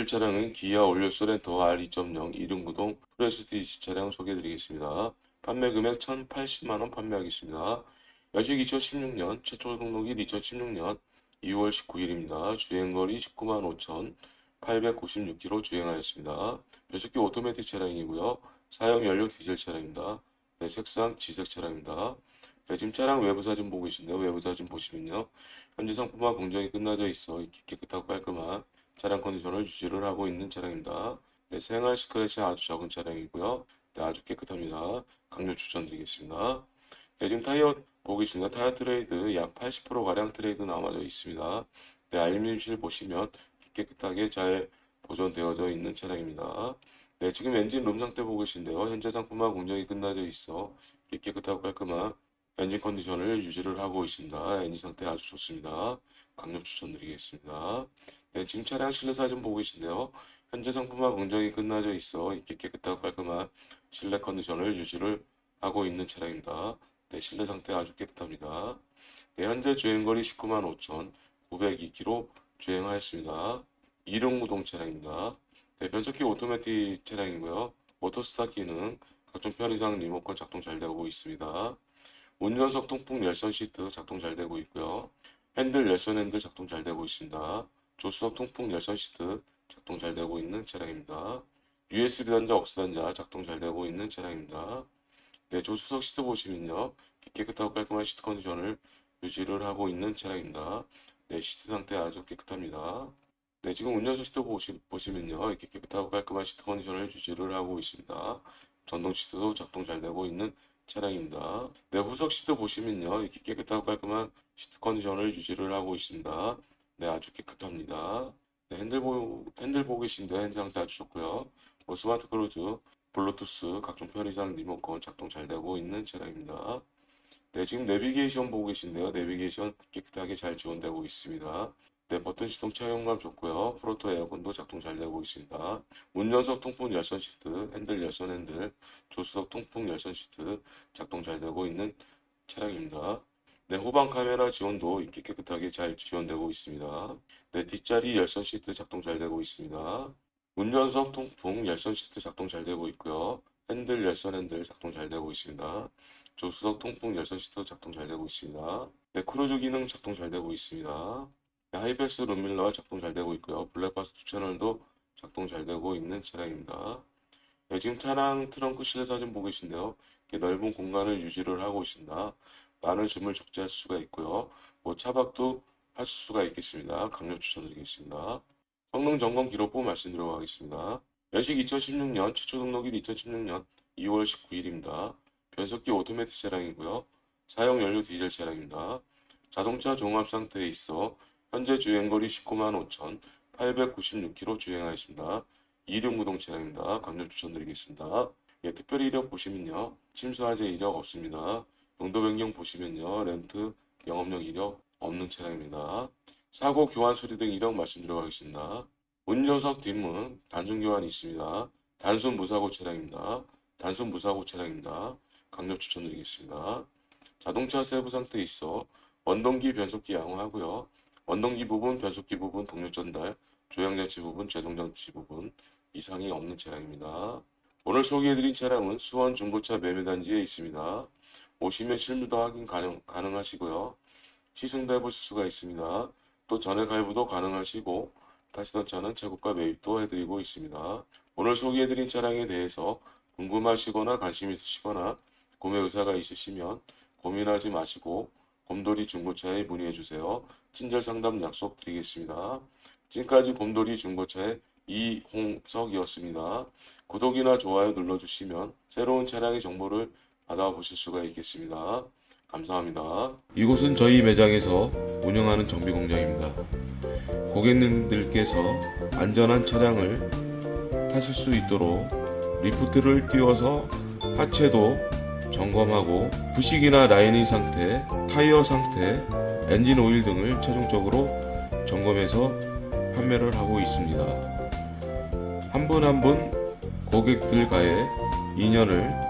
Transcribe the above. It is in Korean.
보여드릴 차량은 기아 올려 소렌토 R2.0 이륜구동 프레스티지 차량 소개해드리겠습니다. 판매 금액 1,080만원 판매하겠습니다. 연식 2016년, 최초 등록일 2016년 2월 19일입니다. 주행거리 19만 5,896km 주행하였습니다. 변속기 오토매틱 차량이고요. 사용 연료 디젤 차량입니다. 네, 색상 지색 차량입니다. 네, 지금 차량 외부 사진 보고 계신데요. 외부 사진 보시면요. 현재 상품화 공정이 끝나져 있어 깨끗하고 깔끔한 차량 컨디션을 유지를 하고 있는 차량입니다. 네, 생활 스크래치 아주 적은 차량이고요. 네, 아주 깨끗합니다. 강력 추천드리겠습니다. 네, 지금 타이어 보고 계십니다. 타이어 트레이드 약 80%가량 트레이드 남아져 있습니다. 네, 알루미늄실 보시면 깨끗하게 잘 보존되어져 있는 차량입니다. 네, 지금 엔진 룸 상태 보고 계신데요. 현재 상품화 공정이 끝나져 있어 깨끗하고 깔끔한 엔진 컨디션을 유지를 하고 있습니다. 엔진 상태 아주 좋습니다. 강력 추천드리겠습니다. 네, 지금 차량 실내 사진 보고 계신데요. 현재 상품화 공정이 끝나져 있어 이렇게 깨끗하고 깔끔한 실내 컨디션을 유지를 하고 있는 차량입니다. 네, 실내 상태 아주 깨끗합니다. 네, 현재 주행거리 19만 5,902km 주행하였습니다. 이륜구동 차량입니다. 네, 변속기 오토매틱 차량이고요. 오토스타 기능, 각종 편의상 리모컨 작동 잘 되고 있습니다. 운전석 통풍 열선 시트 작동 잘 되고 있고요. 핸들 열선 핸들 작동 잘 되고 있습니다. 조수석 통풍 열선 시트 작동 잘 되고 있는 차량입니다. USB 단자, 억스 단자 작동 잘 되고 있는 차량입니다. 네, 조수석 시트 보시면요. 깨끗하고 깔끔한 시트 컨디션을 유지를 하고 있는 차량입니다. 네, 시트 상태 아주 깨끗합니다. 네, 지금 운전석 시트 보시, 보시면요. 이렇게 깨끗하고 깔끔한 시트 컨디션을 유지를 하고 있습니다. 전동 시트도 작동 잘 되고 있는 차량입니다. 네, 후석 시트 보시면요. 이렇게 깨끗하고 깔끔한 시트 컨디션을 유지를 하고 있습니다. 네, 아주 깨끗합니다. 네, 핸들 보, 핸들 보고 계신데 핸들 상태 아주 좋고요. 뭐 스마트 크루즈, 블루투스, 각종 편의상 리모컨 작동 잘 되고 있는 차량입니다. 네, 지금 내비게이션 보고 계신데요. 내비게이션 깨끗하게 잘 지원되고 있습니다. 네, 버튼 시동 착용감 좋고요. 프로토 에어컨도 작동 잘 되고 있습니다. 운전석 통풍 열선 시트, 핸들 열선 핸들, 조수석 통풍 열선 시트 작동 잘 되고 있는 차량입니다. 네, 후방 카메라 지원도 이렇게 깨끗하게 잘 지원되고 있습니다. 네, 뒷자리 열선 시트 작동 잘 되고 있습니다. 운전석 통풍 열선 시트 작동 잘 되고 있고요. 핸들 열선 핸들 작동 잘 되고 있습니다. 조수석 통풍 열선 시트 작동 잘 되고 있습니다. 네, 크루즈 기능 작동 잘 되고 있습니다. 네, 하이패스 룸밀러 작동 잘 되고 있고요. 블랙박스 투 채널도 작동 잘 되고 있는 차량입니다. 네, 지금 차량 트렁크 실내 사진 보고 계신데요. 넓은 공간을 유지를 하고 있습니다. 짐을 적재할 수가 있고요. 뭐 차박도 하실 수가 있겠습니다. 강력 추천드리겠습니다. 성능 점검 기록부 말씀드리도록 하겠습니다. 연식 2016년, 최초 등록일 2016년 2월 19일입니다. 변속기 오토매틱 차량이고요. 사용 연료 디젤 차량입니다. 자동차 종합 상태에 있어 현재 주행거리 19만 5,896km 주행하였습니다. 이륜 구동 차량입니다. 강력 추천드리겠습니다. 예, 특별히 이력 보시면요. 침수화재 이력 없습니다. 용도 변경 보시면요. 렌트, 영업용 이력 없는 차량입니다. 사고 교환 수리 등 이력 말씀드리도록 하겠습니다. 운전석 뒷문 단순 교환이 있습니다. 단순 무사고 차량입니다. 단순 무사고 차량입니다. 강력 추천드리겠습니다. 자동차 세부 상태에 있어 원동기 변속기 양호하고요. 원동기 부분, 변속기 부분, 동력 전달, 조향장치 부분, 제동장치 부분 이상이 없는 차량입니다. 오늘 소개해드린 차량은 수원 중고차 매매단지에 있습니다. 오시면 실무도 확인 가능, 가능하시고요. 시승도 해보실 수가 있습니다. 또 전액 할부도 가능하시고 타시던 차는 재고가 매입도 해드리고 있습니다. 오늘 소개해드린 차량에 대해서 궁금하시거나 관심 있으시거나 구매 의사가 있으시면 고민하지 마시고 곰돌이 중고차에 문의해 주세요. 친절 상담 약속 드리겠습니다. 지금까지 곰돌이 중고차의 이홍석이었습니다. 구독이나 좋아요 눌러주시면 새로운 차량의 정보를 받아보실 수가 있겠습니다. 감사합니다. 이곳은 저희 매장에서 운영하는 정비 공장입니다. 고객님들께서 안전한 차량을 타실 수 있도록 리프트를 띄워서 하체도 점검하고 부식이나 라이닝 상태, 타이어 상태, 엔진 오일 등을 최종적으로 점검해서 판매를 하고 있습니다. 한 분 한분 고객들과의 인연을